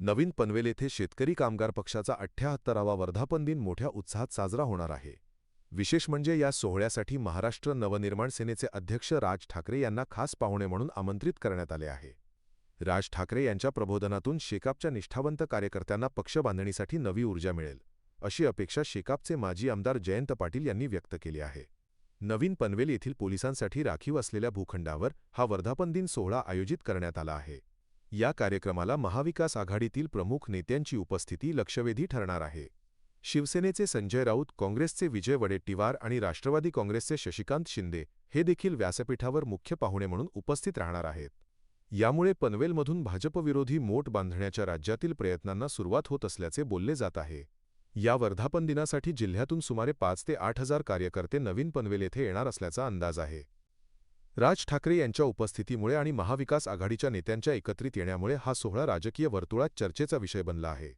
नवीन पनवेल येथे शेतकरी कामगार पक्षाचा अठ्ठ्याहत्तरावा वर्धापन दिन मोठ्या उत्साहात साजरा होणार आहे. विशेष म्हणजे या सोहळ्यासाठी महाराष्ट्र नवनिर्माण सेनेचे अध्यक्ष राज ठाकरे यांना खास पाहुणे म्हणून आमंत्रित करण्यात आले आहे. राज ठाकरे यांच्या प्रबोधनातून शेकापच्या निष्ठावंत कार्यकर्त्यांना पक्ष बांधणीसाठी नवी ऊर्जा मिळेल अशी अपेक्षा शेकापचे माजी आमदार जयंत पाटील यांनी व्यक्त केली आहे. नवीन पनवेल येथील पोलिसांसाठी राखीव असलेल्या भूखंडावर हा वर्धापन दिन सोहळा आयोजित करण्यात आला आहे. या कार्यक्रमाला महाविकास आघाडीतील प्रमुख नेत्यांची उपस्थिती लक्षवेधी ठरणार आहे. शिवसेनेचे संजय राऊत काँग्रेसचे विजय वडेट्टीवार आणि राष्ट्रवादी काँग्रेसचे शशिकांत शिंदे हे देखील व्यासपीठावर मुख्य पाहुणे म्हणून उपस्थित राहणार आहेत. यामुळे पनवेलमधून भाजपविरोधी मोट बांधण्याच्या राज्यातील प्रयत्नांना सुरुवात होत असल्याचे बोलले जात आहे. या वर्धापन दिनासाठी जिल्ह्यातून सुमारे पाच ते आठ हजार कार्यकर्ते नवीन पनवेल येथे येणार असल्याचा अंदाज आहे. राज ठाकरे यांच्या उपस्थितीमुळे आणि महाविकास आघाडीच्या नेत्यांच्या एकत्रित येण्यामुळे हा सोहळा राजकीय वर्तुळात चर्चेचा विषय बनला आहे.